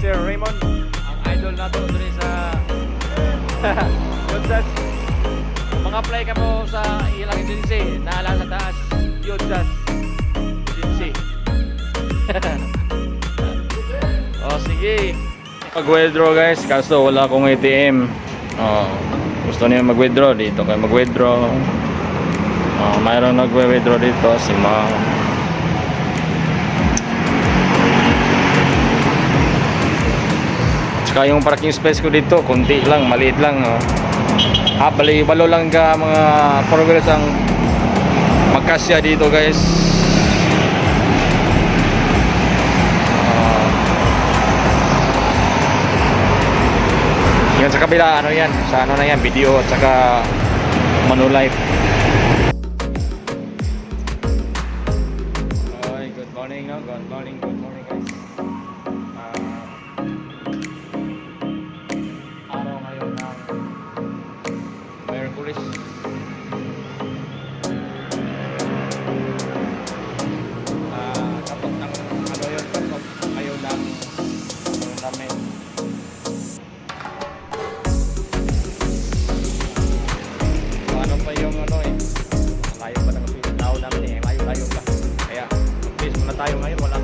Sir Raymond, ang idol nato dun sa Yodsas. Mga apply ka mo sa ilang agency, naala sa taas, Yodsas agency. oh, sige. Mag-withdraw guys, kaso wala akong ATM. Oh, gusto niyo mag-withdraw dito kayo mag-withdraw. Oh, mayroon nagwe-withdraw dito si Ma'am. Tsaka yung parking space ko dito, kunti lang, maliit lang. Oh. Ah, bali, walo lang ka mga progress ang magkasya dito guys. Ah. yan sa kabila, ano yan, sa ano na yan, video at saka Manulife. Good morning, no? Good morning, tayo ngayon. Wala